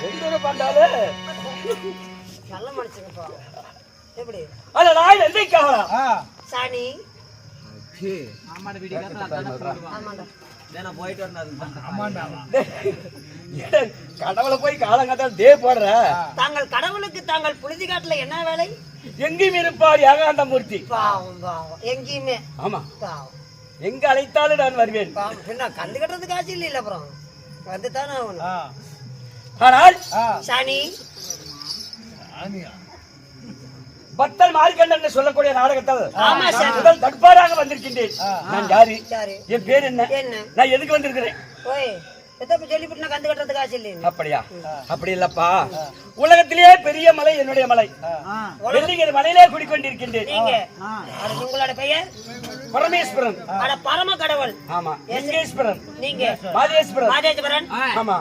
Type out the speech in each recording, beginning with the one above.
எந்த பண்ணாலே நல்ல மனுஷங்கப்பா. எப்படி? அட நான் வெள்ளைக்காவலா ஆ. சாணி. கடவுளை போய் காலங்காத்தால தே போடுற. தாங்கள் கடவுளுக்கு தாங்கள் புழுதி காட்டுல என்ன வேலை? எங்கேயும் இருப்பார் ஏகாந்த மூர்த்தி பாவம் பாவம். எங்கேயுமே. ஆமா. எங்க அழைத்தாலும் நான் வருவேன். கண்டு கட்டுறதுக்கு ஆச்சு இல்ல அப்புறம். வந்து தானே ஆகணும் ஆ. ஆனால் ஆனியா பக்தர் மார்க்கண்டன் என்று சொல்லக்கூடிய நாடகத்தில் முதல் தட்பாராக வந்திருக்கின்றேன். நான் யாரு? யாரு? என் பேர் என்ன? நான் எதுக்கு வந்திருக்கிறேன்? அப்படியா? அப்படி இல்லப்பா. உலகத்திலேயே பெரிய மலை என்னுடைய மலை. வெள்ளிங்கிற மலையிலே குடிக்கொண்டிருக்கின்றேன். உங்களோட பெயர்? பரமேஸ்வரன். அட பரம கடவுள். ஆமா. லிங்கேஸ்வரன். நீங்க? மாதேஸ்வரன். மாதேஸ்வரன்? ஆமா.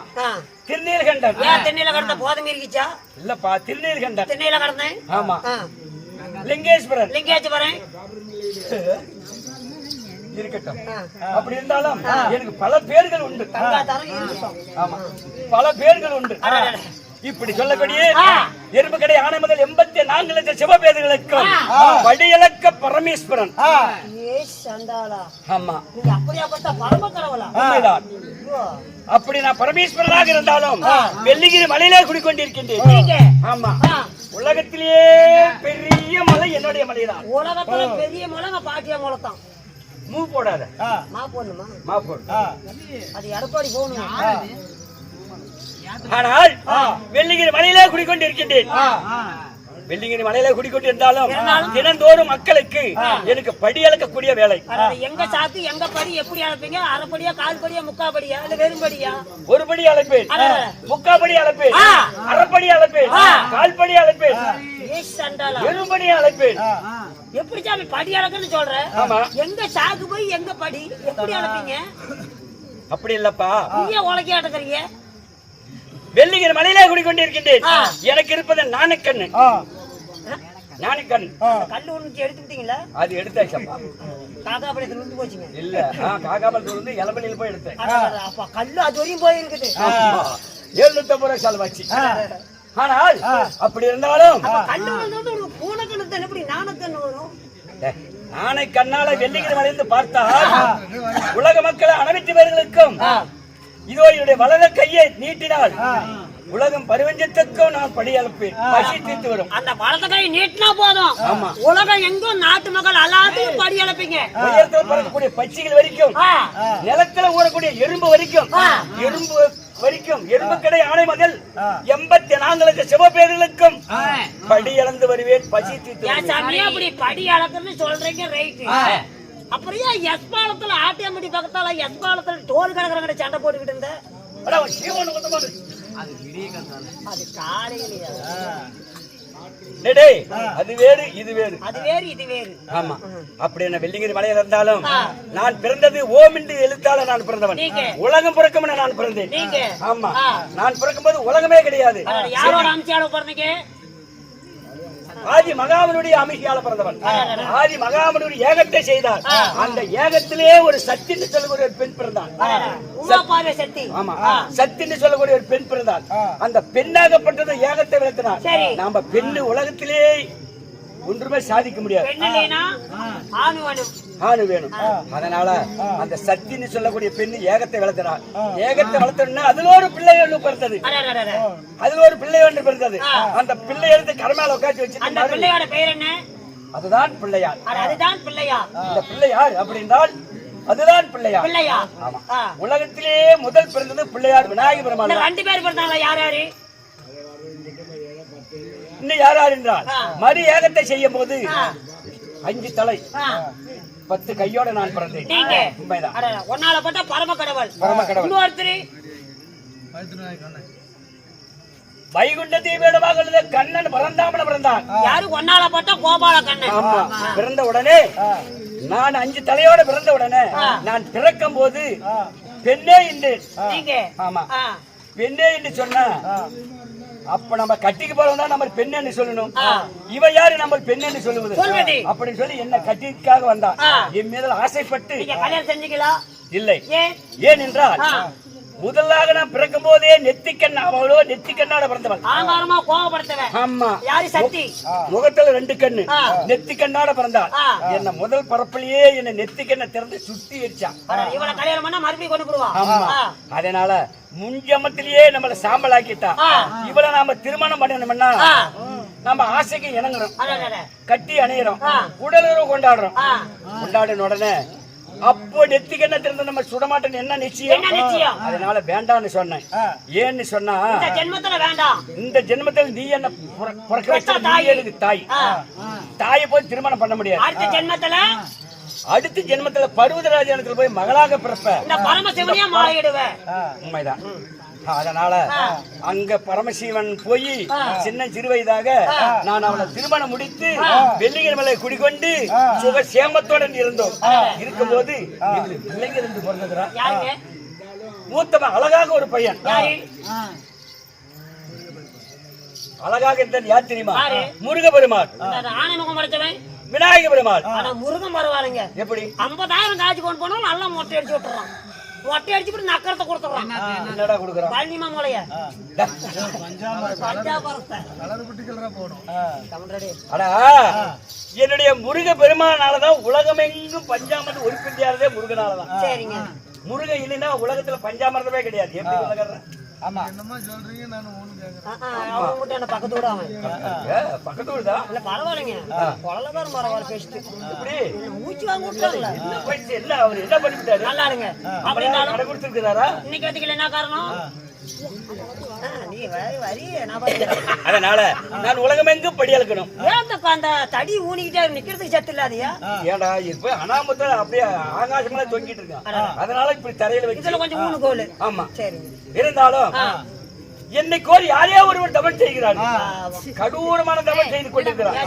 ஆ. திருநீலகண்டன். ஏன் கடந்த போதம் இருக்கிச்சா? இல்லப்பா திருநீலகண்டன். தென்னையில கடந்தேன் ஆமா. ஆ. லிங்கேஸ்வரன். இருக்கட்டும். அப்படி இருந்தாலும் எனக்கு பல பேர்கள் உண்டு. ஆமா. பல பேர்கள் உண்டு. இப்படி சொல்லக்கூடிய. எறும்பு கடை ஆணை முதல் எண்பத்தி நான்கு லட்சம் சிவபேதங்களுக்கும் படியலக்க பரமேஸ்வரன். ஆமா. அப்படியாப்பட்ட பரம கடவுளா. அப்படி நான் பரமேஸ்வரனாக இருந்தாலும் வெள்ளிகிரி மலையிலே குடிக்கொண்டிருக்கின்றேன். ஆமா. உலகத்திலேயே பெரிய மலை என்னுடைய மலைதான். உலகத்துல பெரிய முளங்க பாட்டியா முளத்தான் மூ போடாத. மா போடணுமா? மா போடு. அது எடப்பாடி போகணும்? ஆனால் வெள்ளிகிரி மலையிலே குடிக்கொண்டிருக்கின்றேன். வெள்ளிங்கிரி மலையில குடிக்கொண்டிருந்தாலும் தினந்தோறும் மக்களுக்கு எனக்கு படி அளக்கக்கூடிய வேலை எங்க சாக்கு எங்க படி எப்படி அழைப்பீங்க? அரைப்படியா கால் படியா முக்கா படியா இல்ல வெறும் படியா? ஒரு படி அழைப்பேன். அடடட. முக்காபடி அழைப்பேன். அரைப்படி அழைப்பேன். கால்படி அழைப்பேன். ஏ சண்டாளா. எரும்படி அழைப்பேன். எப்படி சாமி படி அளக்குன்னு சொல்ற? ஆமா. எங்க சாக்கு போய் எங்க படி? எப்படி அழைப்பீங்க? அப்படி இல்லப்பா. நீங்க உலக்கி ஆட்டுக்கிறீங்க வெள்ளிங்கிரி மலையிலே குடிக்கொண்டிருக்கின்றேன். எனக்கு இருப்பது நாணக்கண்ணு ஆ. நாணக்கண் கல்லு ஒண்ணு எடுத்துக்கிட்டீங்களா? அது எடுத்தாச்சப்பா படி நின்று போச்சுங்க. இல்ல. இருந்து போய் எடுத்தேன். அப்ப கல்லு அது வரையும் ரூபாய் செலவாச்சு ஆனால் அப்படி இருந்தாலும் கல்லு வந்து ஒரு எப்படி நாணக்கண்ணு வரும்? நாணை கண்ணால வெள்ளிங்கிரி மலையிலிருந்து பார்த்தால் உலக மக்கள் அனைத்து பேர்களுக்கும் இதோ என்னுடைய வலத கையை நீட்டினால் உலகம் பரிவஞ்சத்துக்கும் நான் படி அனுப்பேன். பசி தீர்த்து வரும். அந்த வலது கை நீட்டினா போதும். ஆமா. உலகம் எங்கும் நாட்டு மக்கள் எல்லாத்தையும் படி அழைப்பீங்க உயரத்தில் பறக்கக்கூடிய பட்சிகள் வரைக்கும். நிலத்துல ஊறக்கூடிய எறும்பு வரைக்கும். எறும்பு வரைக்கும். எறும்பு கடை ஆணை முதல் எண்பத்தி நான்கு லட்சம் சிவபேர்களுக்கும் படி இழந்து வருவேன். பசி தீர்த்து படி அளக்குன்னு சொல்றீங்க ரைட் அப்புறம் ஏன் எஸ் பாலத்துல ஆட்டியம்பட்டி பக்கத்தால எஸ் பாலத்துல டோல் கிடக்குறவங்க சண்டை போட்டுக்கிட்டு இருந்த? அவன் சீவன் கொண்டு அது காலையிலேயே அது. வேறு இது வேறு. அது வேறு இது வேறு. ஆமா. அப்படி என்ன வெள்ளிங்கிரி மலையில இருந்தாலும் நான் பிறந்தது ஓம் என்று எழுத்தால நான் பிறந்தவன். உலகம் பிறக்கும் நான் பிறந்தேன். ஆமா. நான் பிறக்கும்போது உலகமே கிடையாது. ஆதி மகாமனுடைய அமைதியால பிறந்தவன். ஆதி மகாமனுடைய ஏகத்தை செய்தார். அந்த ஏகத்திலே ஒரு சத்தி என்று சொல்லக்கூடிய ஒரு பெண் பார்வை சக்தி ஆமா. சத்தி என்று சொல்லக்கூடிய ஒரு பெண் பிறந்தாள் அந்த பெண்ணாகப்பட்டது ஏகத்தை விளத்தினார். நாம பெண்ணு உலகத்திலே ஒன்றுமே சாதிக்க முடியாது. ஆணு வேணும். அதனால அந்த சத்தின்னு சொல்லக்கூடிய பெண்ணு ஏகத்தை வளர்த்தினார் ஏகத்தை வளர்த்தோம்னா அதுல ஒரு பிள்ளை ஒன்று பிறந்தது. அதுல ஒரு பிள்ளை ஒன்று பிறந்தது. அந்த பிள்ளை எடுத்து கரமேல உட்காந்து அந்த வச்சு பிள்ளையோட பெயர் என்ன? அதுதான் பிள்ளையார் அதுதான் பிள்ளையா. இந்த பிள்ளையார் அப்படின்றால் அதுதான் பிள்ளையார் பிள்ளையா. ஆமா. உலகத்திலே முதல் பிறந்தது பிள்ளையார் விநாயக இந்த பெருமாள் ரெண்டு பேர் பிறந்தாங்களா? யார் யாரு? இன்னும் யார் யார் என்றால் மறு ஏகத்தை செய்யும் போது அஞ்சு தலை. பத்து கையோட நான் பிறந்தேன். நீங்க. உண்மைதான். ஒன்னால பட்ட பரம கடவுள். பரம கடவுள். இன்னொருத்தரு. வைகுண்ட கண்ணன் பரந்தாமன பிறந்தான். யாரு ஒன்னால பட்ட கோபால கண்ணன்? ஆமா. பிறந்த உடனே நான் அஞ்சு தலையோட பிறந்த உடனே நான் பிறக்கும் போது பெண்ணே என்று ஆமா. பெண்ணே என்று சொன்னா அப்ப நம்ம கட்டிக்கு போறவங்க நம்ம பெண்ணு சொல்லணும். இவ யாரு நம்ம பெண்ணு சொல்லுவது? சொல்வது. அப்படின்னு சொல்லி என்ன கட்டிக்காக வந்தான். ஆ. என் மீது ஆசைப்பட்டு இல்லை. ஏன்? என்றால். முதலாக நான் பிறக்கும் போதே நெத்திக்கண் அவளோ நெத்திக்கண்ணாட பிறந்தவள். ஆமா. யாரு சக்தி? முகத்துல ரெண்டு கண்ணு. ஆ. நெத்தி கண்ணாட பிறந்தாள். என்ன முதல் பரப்பிலேயே என்ன நெத்தி கண்ணை திறந்து சுத்தி ஆ. அதனால முன்ஜமத்திலேயே நம்மள சாம்பல் ஆக்கிட்டா. இவளை நாம திருமணம் பண்ணணும்னா. நம்ம ஆசைக்கு இணங்குறோம். கட்டி அணையிறோம். உடலுறவு கொண்டாடுறோம். கொண்டாடின உடனே அப்போ நெத்தி கண்ண திறந்து நம்ம என்ன நிச்சயம் என்ன நிச்சயம்? அதனால வேண்டாம்னு சொன்னேன் ஏன்னு சொன்னா இந்த ஜென்மத்துல வேண்டாம் இந்த ஜென்மத்தில் நீ என்ன புற- பிறக்க வச்ச தாய். எனக்கு தாய். தாயை போய் திருமணம் பண்ண முடியாது அடுத்த ஜென்மத்துல பருவதராஜனத்துல போய் மகளாக பிறப்ப. பரமசிவனையா மாறிடுவேன் உண்மைதான். அதனால அங்க பரமசிவன் போய் சின்ன சிறு வயதாக நான் அவளை திருமணம் முடித்து வெள்ளிக்கிழமை குடிக்கொண்டு சுக சேமத்தோட இருந்தோம். இருக்கும்போது இவளுக்கு பிள்ளைங்க ரெண்டு பிறந்ததுரா மூத்தவன் அழகாக ஒரு பையன். யாரு? அழகாக இருந்தது யார் தெரியுமா? யாரு? முருக பெருமாள். ஆனை முகம் மறைச்சவன் விநாயக பெருமாள் ஆனா முருகன் பரவாயில்லைங்க எப்படி? ஐம்பதாயிரம் காய்ச்சி கொண்டு போனாலும் நல்லா மொட்டை அடிச்சு விட்டுறான். மொட்டை அடிச்சுட்டு நக்கரத்தை கொடுத்துறான். என்னடா கொடுக்குறான்? பழனிமா ஆனா என்னுடைய முருக பெருமானாலதான் உலகமெங்கும் பஞ்சாமத்து உறுப்பிண்டியாரதே முருகனாலதான். சரிங்க. முருகன் இல்லைன்னா உலகத்துல பஞ்சாமிரதமே கிடையாது. எப்படி உலகம் மட்டும் என்ன பக்கத்து விட அவன் பக்கத்து ஊருதா இல்ல பரவாயில்லைங்க. கொள்ளக்காரன் பரவாயில்ல பேசிட்டு எப்படி மூச்சு வாங்க விட்டாங்கல்ல என்ன போயிடுச்சு என்ன அவர் என்ன நல்லா இருங்க. அப்படின்னா அப்படின்னாலும் கடை கொடுத்துருக்கிறாரா? இன்னைக்கு வச்சுக்கல என்ன காரணம்? ஆ, நீ வரி வரி நான் பாத்துக்கிறேன் அதனால நான் உலகமெங்கும் படி அளக்கணும் ஏன் அந்த தடி ஊனிக்கிட்டே நிக்கிறதுக்கு சத்து இல்லாதயா? ஏடா இப்ப அனாமத்துல அப்படியே ஆகாசமெல்லாம் தொங்கிட்டு இருக்கான் அதனால இப்படி தரையில வச்சு இதுல கொஞ்சம் ஊனு கோல். ஆமா. சரி. இருந்தாலும் என்னை கோரி யாரையோ ஒருவர் தவறு செய்கிறார். கடூரமான தவறு செய்து கொண்டிருக்கிறார்?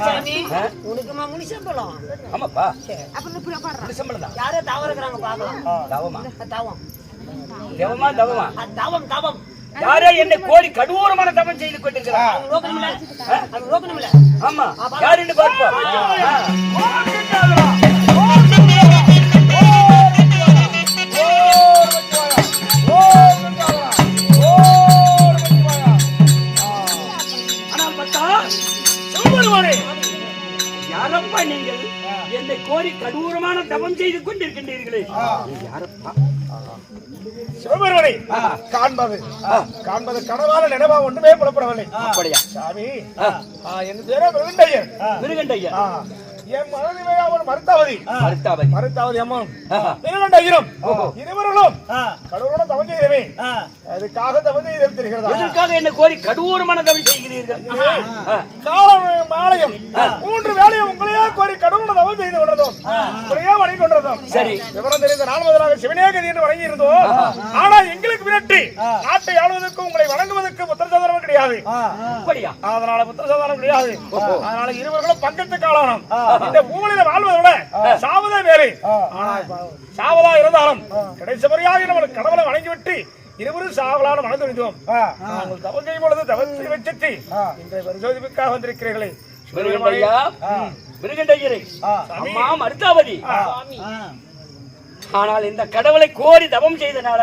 உனக்கு சம்பளம். ஆமாப்பா. சரி. இது சம்பளம் தான். யாரோ பாக்கலாம் தவமா? தவம். தவமா தவமா? தவம் தவம். யாரோ என்னை கோரி கடூரமான தவம் செய்து கொண்டிருக்கிறார். ஆமா. யாருன்னு பார்ப்போம். யாரப்பா நீங்கள் என்னை கோரி கடூரமான தவம் செய்து கொண்டிருக்கின்றீர்களே? நீ யாரப்பா? சிவபெருமனை காண்பது. காண்பது கனவான நினைவா ஒன்றுமே புலப்படவில்லை. அப்படியா? சாமி. ஆ, ஆ, என் பேரே மிருகண்டையன். மிருகண்டையா ஆ, என் அவன் மருத்தாவதி மருத்தாவதி மருத்தாவதி அம்மன் இருவர்களும் தவம் செய்தவே அதுக்காக தவம் செய்து தெரிகிறதா? எதற்காக என்னை கோரி தவம் செய்கிறீர்கள்? ஆ, காலம் மாலையும். மூன்று வேலையும் உங்களையே கோரி கடவுளோட தவம் செய்து கொண்டதும் உங்களையே வணங்கி கொண்டதும். சரி. விவரம் தெரிந்த நாள் முதலாக சிவனேகதி என்று வணங்கி இருந்தோம் ஆனா எங்களுக்கு விரட்டி நாட்டை ஆளுவதற்கு உங்களை வணங்குவதற்கு புத்திர சோதனம் கிடையாது. அதனால புத்திர சோதனம் கிடையாது. அதனால இருவர்களும் பங்கத்து காலம் இந்த பூமியில வாழ்வதை விட சாவதே வேறு. சாவதா இருந்தாலும் கடைசி முறையாக நம்மளுக்கு கடவுளை வணங்கிவிட்டு இருவரும் சாவலான மனது விடுவோம் நாங்கள் தவம் செய்யும் பொழுது தவம் செய்து வச்சுட்டு இன்றைய பரிசோதிப்புக்காக வந்திருக்கிறீர்களே. மருத்தாவதி ஆனால் இந்த கடவுளை கோரி தவம் செய்தனால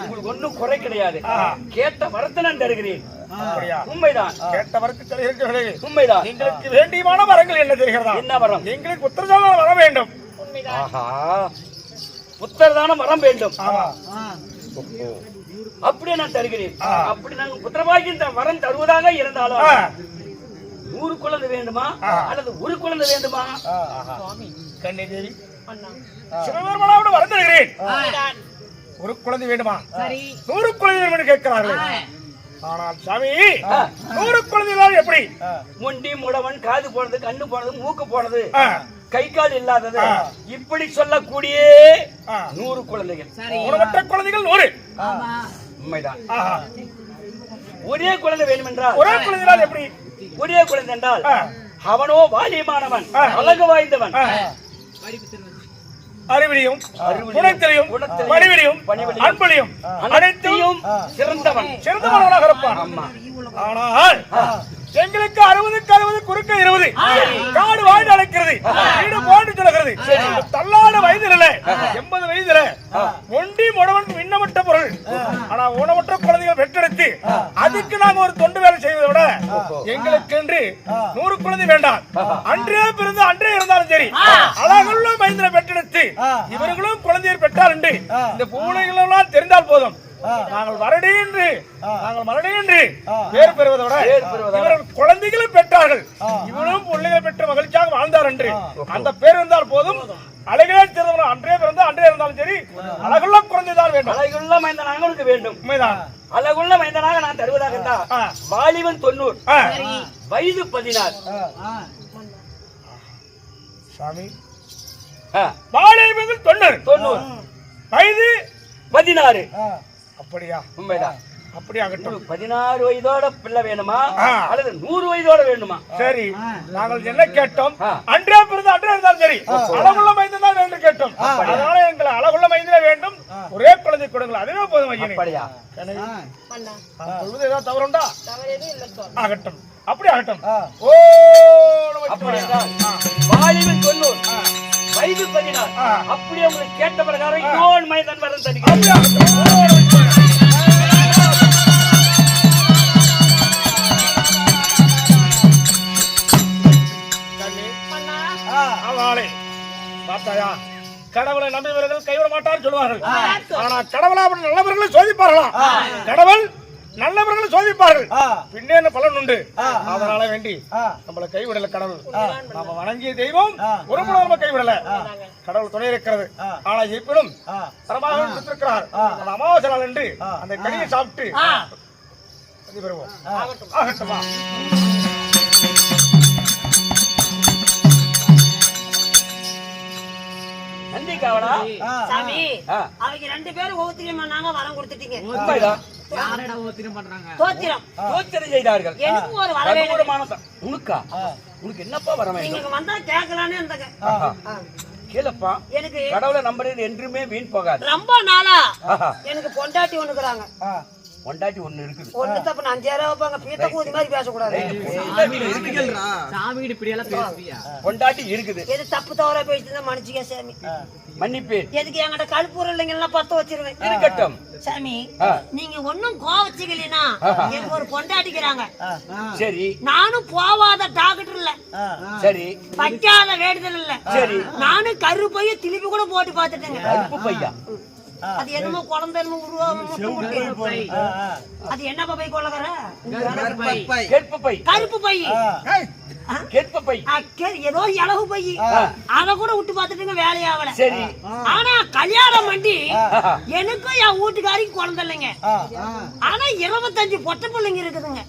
உங்களுக்கு ஒண்ணும் குறை கிடையாது. கேட்ட வரத்தை நான் தருகிறேன். உண்மைதான். கேட்டவருக்கு தெரிகிறீர்களே உண்மைதான். எங்களுக்கு வேண்டியமான வரங்கள் என்ன தெரிகிறதா? என்ன வரம்? எங்களுக்கு புத்திர சோதனம் வர வேண்டும். ஆஹா. புத்தர்தானம் வரம் வேண்டும். ஓஹோ. அப்படியே நான் தருகிறேன். அப்படி நான் புத்திரபாகியம் த- வரம் தருவதாக இருந்தாலும். நூறு குழந்தை வேண்டுமா? அல்லது ஒரு குழந்தை வேண்டுமா? கண்ணி தேவி சிவபெருமானோடு வரம் தருகிறேன். ஒரு குழந்தை வேண்டுமா? நூறு குழந்தை வேண்டும் என்று கேட்கிறார்கள். ஆனால் சாமி நூறு குழந்தைகள் எப்படி? முண்டி முடவன் காது போனது கண்ணு போனது மூக்கு போனது. கை கால் இல்லாதது. இப்படி சொல்லக்கூடிய. நூறு குழந்தைகள். உணவற்ற குழந்தைகள் நூறு. உண்மைதான். ஒரே குழந்தை வேண்டும் என்றால் ஒரே குழந்தைகள் எப்படி? ஒரே குழந்தை என்றால். அவனோ வாலியமானவன். அழகு வாய்ந்தவன். அறிவிலியும் குணத்திலையும் பணிவிலையும் அன்பளியும் அனைத்தையும் சிறந்தவன். சிறந்தவனாக இருப்பான். ஆனால் எங்களுக்கு அறுபதுக்கு அறுபது குறுக்க இருபது. காடு வாழ்ந்து அழைக்கிறது. வீடு போன்று சொல்கிறது தள்ளாட வயதில எண்பது வயதுல ஒண்டி முடவன் விண்ணமட்ட பொருள். ஆனா ஊனமற்ற குழந்தைகள் பெற்றெடுத்து அதுக்கு நாங்க ஒரு தொண்டு வேலை செய்வதை விட எங்களுக்கு என்று நூறு குழந்தை வேண்டாம். அன்றே பிறந்து அன்றே இருந்தாலும் சரி. அழகுள்ள மைந்தனை பெற்றெடுத்து இவர்களும் குழந்தையை பெற்றால் இந்த பூனைகள் எல்லாம் தெரிந்தால் போதும். நாங்கள் மறுடி என்று நாங்கள் மறுடி என்று பேர் பெறுவதை விட இவர்கள் குழந்தைகளும் பெற்றார்கள். இவனும் பிள்ளைகள் பெற்ற மகிழ்ச்சியாக வாழ்ந்தார் என்று அந்த பேர் இருந்தால் போதும். அழகே சிறந்தவன் அன்றே பிறந்து அன்றே இருந்தாலும் சரி அழகுள்ள குழந்தை தான் வேண்டும். அழகுள்ள மைந்தனாக உனக்கு வேண்டும். உண்மைதான். அழகுள்ள மைந்தனாக நான் தருவதாக. வாலிபன் தொண்ணூறு. வயது பதினாறு. சாமி. வாலிபங்கள் தொண்ணூறு. தொண்ணூறு. வயது பதினாறு. அப்படியா? உண்மைதான் அப்படி ஆகட்டும் பதினாறு வயதோட பிள்ளை வேணுமா. அல்லது நூறு வயதோட வேணுமா? சரி நாங்கள் என்ன கேட்டோம். அன்றே பிறந்து அன்றே இருந்தாலும் சரி. அழகுள்ள மைந்தன் தான் வேண்டும் கேட்டோம். அதனால எங்களை அழகுள்ள மைந்தனே வேண்டும். ஒரே குழந்தை கொடுங்கள். அதுவே போதும் அப்படியா? பண்ணா நான் சொல்வது ஏதாவது தவறுண்டா? தவறு எதுவும் இல்லை சுவாமி. ஆகட்டும். அப்படி ஆகட்டும் ஓ அப்படி என்றால் வாலிபன் தொண்ணூறு வயது பதினாறு. ஆ. அப்படியே உங்களுக்கு கேட்ட பிரகாரம் இன்னொரு மைந்தன் வரம் தருகிறேன் சொல்லுவார்கள் ஆனா கடவுளை நல்லவர்களை சோதிப்பார்களா? கடவுள் நல்லவர்களை சோதிப்பார்கள். பின்னே என்ன பலன் உண்டு? அதனால வேண்டி நம்மளை கைவிடல கடவுள். நாம வணங்கிய தெய்வம் ஒரு நம்ம கைவிடல. கடவுள் துணை இருக்கிறது. ஆனா இருப்பினும் தரமாக கொடுத்திருக்கிறார். அந்த அமாவாசை நாள் என்று அந்த கனியை சாப்பிட்டு பெறுவோம் ஆகட்டுமா? நன்றி காவலா சாமி ஆ. அவங்க ரெண்டு பேரும் ஒவ்வொருத்தரையும் நாங்க வரம் கொடுத்துட்டீங்க. உண்மைதான். தோத்திரம் செய்தார்கள். ஒரு வர உனக்கா? உனக்கு என்னப்பா வர நீங்க வந்தா கேட்கலான்னு இருந்தங்க. கேளப்பா. எனக்கு கடவுளை நம்புறது என்றுமே வீண் போகாது. ரொம்ப நாளா. எனக்கு பொண்டாட்டி ஒண்ணுக்குறாங்க பொண்டாட்டி ஒண்ணு இருக்குது. ஒண்ணு தப்பு நான் அஞ்சாயிரம் வைப்பாங்க. பீத்த கூதி மாதிரி பேசக்கூடாது. சாமிகிட்ட இப்படி எல்லாம் பேசுவியா? பொண்டாட்டி இருக்குது. எது தப்பு தவறா பேசிட்டு மன்னிச்சுக்க சாமி. எதுக்கு என்கிட்ட கழுப்பூர் இல்லைங்கன்னா பத்த வச்சிருவேன். இருக்கட்டும் சாமி. நீங்க ஒண்ணும் கோவச்சுக்கலனா எனக்கு ஒரு பொண்டாட்டிக்கிறாங்க. சரி. நானும் போவாத டாக்டர் இல்ல. சரி. வைக்காத வேடுதல் இல்ல. சரி. நானும் கரு போய் திருப்பி கூட போட்டு பாத்துட்டேங்க கருப்பு பையா? அது என்னமோ குழந்தை என்னமோ உருவாகும். அது என்ன போய் கொள்ளக்கற கேட்பு பை. கருப்பு பை. கேட்பு பை. ஏதோ இலவு பை. அத கூட விட்டு பாத்துட்டுங்க வேலையாவல சரி. ஆனா கல்யாணம் பண்ணி எனக்கும் என் வீட்டுக்காரிக்கும் குழந்தை இல்லைங்க. ஆனா இருபத்தஞ்சு பொட்டை பிள்ளைங்க இருக்குதுங்க.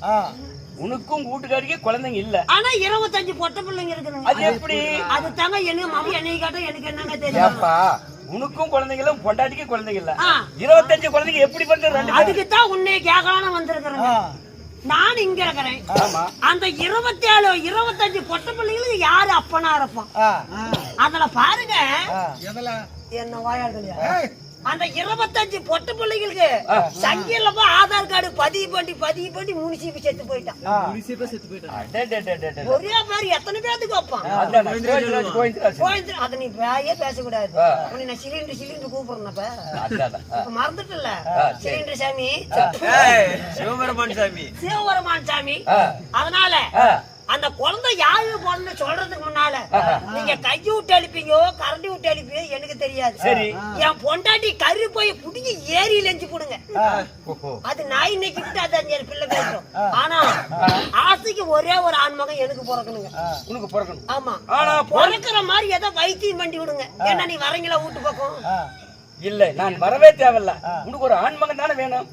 உனக்கும் வீட்டுக்காரிக்கு குழந்தைங்க இல்ல. ஆனா இருபத்தஞ்சு பொட்டை பிள்ளைங்க இருக்குதுங்க. அது எப்படி? அது தாங்க எனக்கு மாமி என்னை கேட்டா எனக்கு என்னங்க தெரியும்? ஏப்பா உனக்கும் குழந்தைங்களும் பொண்டாட்டிக்கு குழந்தைங்க இல்ல. ஆ. இருபத்தஞ்சு குழந்தைங்க எப்படி பண்ற ரெண்டு பேரும்? அதுக்கு தான் உன்னை கேட்கலான்னு வந்திருக்கிறேங்க நான் இங்க இருக்கிறேன். ஆமா. அந்த இருபத்தி ஏழு இருபத்தஞ்சு பொட்டை பிள்ளைங்களுக்கு யாரு அப்பனா இருப்பான்? அதுல பாருங்க. என்ன வாயாடுலையா அந்த இருபத்தஞ்சு பொட்டு பிள்ளைங்களுக்கு சங்கில போய் ஆதார் கார்டு பதிவு பண்ணி பதிவு பண்ணி முனிசிபி செத்து போயிட்டான். ஒரே பேர் எத்தனை பேத்துக்கு வைப்பான்? அதை நீ பேயே பேசக்கூடாது. உன்னை நான் சிலிண்டர் சிலிண்டர் கூப்பிடுறேன்ப்ப மறந்துட்டல. சிலிண்டர் சாமி. சிவபெருமான் சாமி. சிவபெருமான் சாமி. அதனால. அந்த குழந்தை யாரு பொண்ணு சொல்றதுக்கு முன்னால நீங்க கையை விட்டு அழிப்பீங்க கரண்டி விட்டு அழிப்பீங்க எனக்கு தெரியாது. சரி. என் பொண்டாட்டி கரு போய் புடிங்க ஏரியில எஞ்சி போடுங்க. அது நாய் இன்னைக்கு விட்டு அது அஞ்சு பிள்ளை பேசும் ஆனா ஆசைக்கு ஒரே ஒரு ஆண்மகன் எனக்கு பிறக்கணுங்க. உனக்கு பிறக்கணும். ஆமா. ஆனா பிறக்கிற மாதிரி ஏதோ வைத்தியம் பண்ணி விடுங்க. ஏன்னா நீ வரீங்களா வீட்டு பக்கம்? இல்ல நான் வரவே தேவையில்ல. உனக்கு ஒரு ஆண்மகன் தானே வேணும்?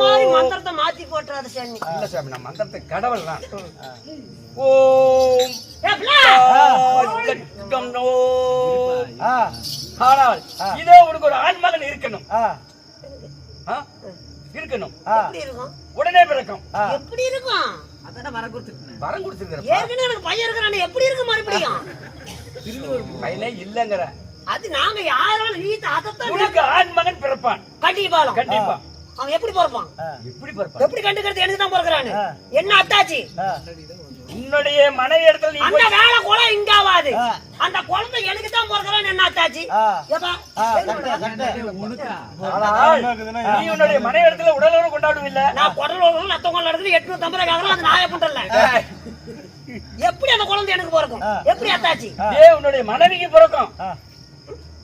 மாதிரி மந்திரத்தை மாத்தி போட்டுறாது சாமி இல்ல சாமி நான் மந்திரத்தை கடவுள் தான். ஓம் ஏ, பிள்ளை! ஆஜகம் நோ. ஆனால் இதோ உனக்கு ஒரு ஆண்மகன் இருக்கணும்? இருக்கணும். எப்படி இருக்கும்? உடனே பிறக்கும். எப்படி இருக்கும்? அதான வர கொடுத்துருக்கேன். வரம் கொடுத்துருக்கிற ஏற்கனவே எனக்கு பையன் இருக்கிறானே எப்படி இருக்கு மறுபடியும்? பையனே இல்லங்கிற. அது நாங்க யாரும் நீ அதைத்தான் உனக்கு ஆண்மகன் பிறப்பான். கட்டி பாலம் கண்டிப்பா. அவன் எப்படி பிறப்பான்? எப்படி பார்ப்பா எப்படி கண்டுக்கிறது? எனக்கு தான் பிறக்கிறான்னு என்ன அத்தாச்சி? உன்னுடைய மனைவி இடத்துல நீ அந்த வேலை கூட இங்க ஆகாது அந்த குழந்தை எனக்கு தான் பிறக்கிறான்னு என்ன அத்தாச்சி? நீ உன்னுடைய மனைவி இடத்துல உடலோடு கொண்டாடுவில்ல நான் குடல் உடலும் ரத்த கொள்ள எடுத்து எட்நூத்தி ஐம்பது கேக்குறேன் அது நாய புண்டல்ல. எப்படி அந்த குழந்தை எனக்கு பிறக்கும்? எப்படி அத்தாச்சி? ஏ உன்னுடைய மனைவிக்கு பிறக்கும்?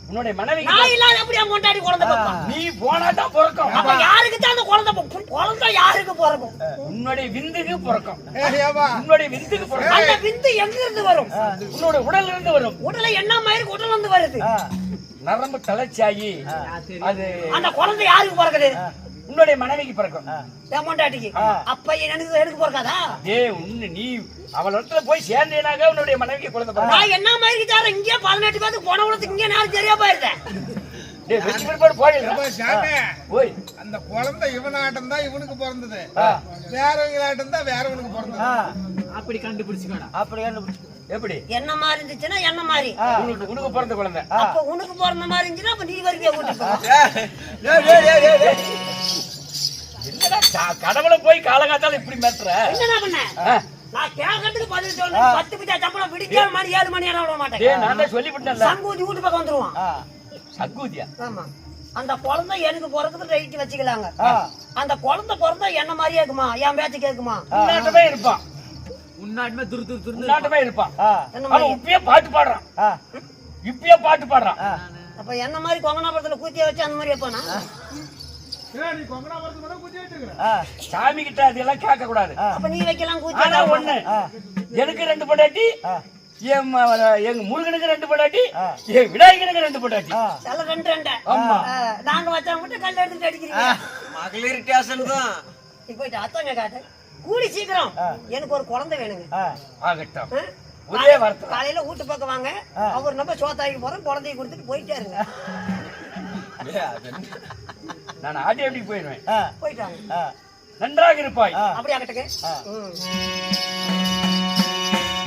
உன்னுடைய மனைவிக்கு நான் இல்லாத எப்படி கொண்டாடி குழந்தை பிறப்பான் நீ போனா தான் பிறக்கும். அப்ப யாருக்கு தான் அந்த குழந்தை பிறக்கும்? குழந்தை யாருக்கு பிறக்கும்? உன்னுடைய விந்துக்கு பிறக்கும். உன்னுடைய விந்துக்கு பிறக்கும். அந்த விந்து எங்க இருந்து வரும்? உன்னோட உடல்ல இருந்து வரும். உடலை என்ன மயிருக்கு உடல் இருந்து வருது நரம்பு தளர்ச்சியாகி அது அந்த குழந்தை யாருக்கு பிறக்குது? உன்னுடைய மனைவிக்கு பிறக்கும். என் பொண்டாட்டிக்கு. அப்ப எனக்கு எனக்கு பிறக்காதா? ஏ உன்னு நீ அவள் இடத்துல போய் சேர்ந்தேனாக உன்னுடைய மனைவிக்கு குழந்தை பிறக்கும். நான் என்ன மயிருக்கு தரேன் இங்கே பதினெட்டு பேருக்கு போன உலகத்துக்கு இங்கே நேரம் சரியா போயிருந்தேன். அந்த குழந்தை இவனாட்டம் தான் இவனுக்கு பிறந்தது. வேறவங்களாட்டம் தான் வேறவனுக்கு பிறந்தது. அப்படி கண்டுபிடிச்சுக்கோடா. எப்படி? என்ன மாதிரி இருந்துச்சுன்னா என்ன மாதிரி? உனக்கு பிறந்த குழந்தை. அப்ப உனக்கு பிறந்த மாதிரி இருந்துச்சுன்னா அப்ப நீ வரைக்கும் கூட்டிட்டு என்னடா க- கடவுளை போய் காலங்காத்தால இப்படி மேட்டுற என்ன பண்ண. நான் கேட்கறதுக்கு பதில் சொல்லணும். பத்து பிச்சா சம்பளம் விடிக்காத மணி ஏழு மணி விட மாட்டேன். நான் தான் சொல்லிவிட்டேன்ல. சங்கூதி வீட்டு பக்கம் வந்துருவான். ஆமா. அந்த குழந்தை எனக்கு பிறகுது ரைட்டு வச்சுக்கலாங்க. அந்த குழந்தை பிறந்தா என்ன மாதிரியே இருக்குமா? என் பேச்சு உன்னாட்டமே இருப்பான். உன்னாட்டுமே துரு துரு துருன்னு உன்னாட்டமே இருப்பான். அவன் இப்பயே பாட்டு பாடுறான். இப்பயே பாட்டு பாடுறான். அப்ப என்ன மாதிரி கொங்கனாபுரத்துல கூத்திய வச்சு அந்த மாதிரி வைப்பானா? குத்தி சாமி கிட்ட அதெல்லாம் கேட்க கூடாது அப்ப நீ வைக்கலாம் ஆனா கூத்திய ஒண்ணு எனக்கு ரெண்டு பொண்டாட்டி எங்க முருகனுக்கு ரெண்டு பொண்டாட்டி என் விநாயகனுக்கு ரெண்டு பொண்டாட்டி. ரெண்டு ரெண்டு. ஆமா. நாங்க வச்சா மட்டும் கல் எடுத்துட்டு அடிக்கிறீங்க. மகளிர் ஸ்டேஷன் தான். போயிட்டு அத்தங்க காட்டு. கூடி சீக்கிரம். எனக்கு ஒரு குழந்தை வேணுங்க. ஆகட்டும்? ஒரே வார்த்தை காலையில வீட்டு பக்கம் வாங்க. அவர் நம்ம சோத்தாக்கி போறோம் குழந்தைய கொடுத்துட்டு போயிட்டே இருங்க நான் ஆட்டி அப்படி போயிடுவேன். போயிட்டாங்க. நன்றாக இருப்பாய். அப்படி ஆகட்டுங்க.